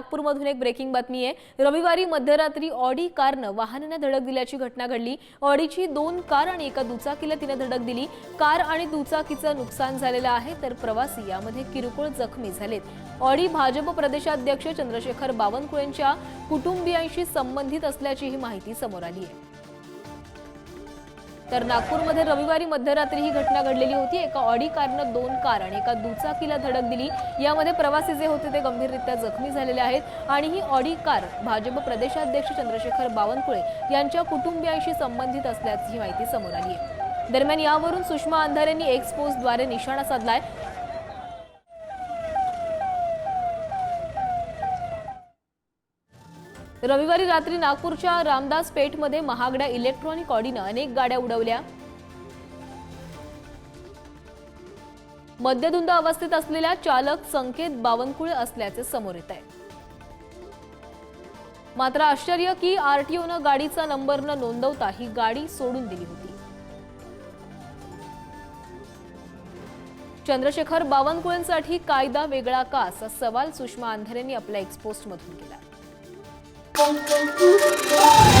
नागपूरमधून एक ब्रेकिंग बातमी आहे. रविवारी मध्यरात्री ऑडी कारनं वाहनाने धडक दिल्याची घटना घडली. ऑडीची दोन कार आणि एका दुचाकीला तिने धडक दिली. कार आणि दुचाकीचं नुकसान झालेलं आहे तर प्रवासी यामध्ये किरकोळ जखमी झालेत. ऑडी भाजप प्रदेशाध्यक्ष चंद्रशेखर बावनकुळेंच्या कुटुंबियांशी संबंधित असल्याची ही माहिती समोर आली आहे. तर नागपूरमध्ये रविवारी मध्यरात्री ही घटना घडलेली होती. एका ऑडी कारनं दोन कार आणि एका दुचाकीला धडक दिली. यामध्ये प्रवासी जे होते ते गंभीररित्या जखमी झालेले आहेत आणि ही ऑडी कार भाजप प्रदेशाध्यक्ष चंद्रशेखर बावनकुळे यांच्या कुटुंबियांशी संबंधित असल्याची माहिती समोर आली आहे. दरम्यान यावरून सुषमा अंधारेंनी एक्सपोजद्वारे एक्स पोस्टद्वारे निशाणा साधलाय. रविवारी रात्री नागपूरच्या रामदास पेठमध्ये महागड्या इलेक्ट्रॉनिक ऑडीनं अनेक गाड्या उडवल्या. मद्यधुंद अवस्थेत असलेल्या चालक संकेत बावनकुळे असल्याचे समोर येत आहे. मात्र आश्चर्य की आरटीओनं गाडीचा नंबर न नोंदवता ही गाडी सोडून दिली होती. चंद्रशेखर बावनकुळेंसाठी कायदा वेगळा का असा सवाल सुषमा अंधारे आपल्या एक्सपोस्टमधून केला. Boom, boom.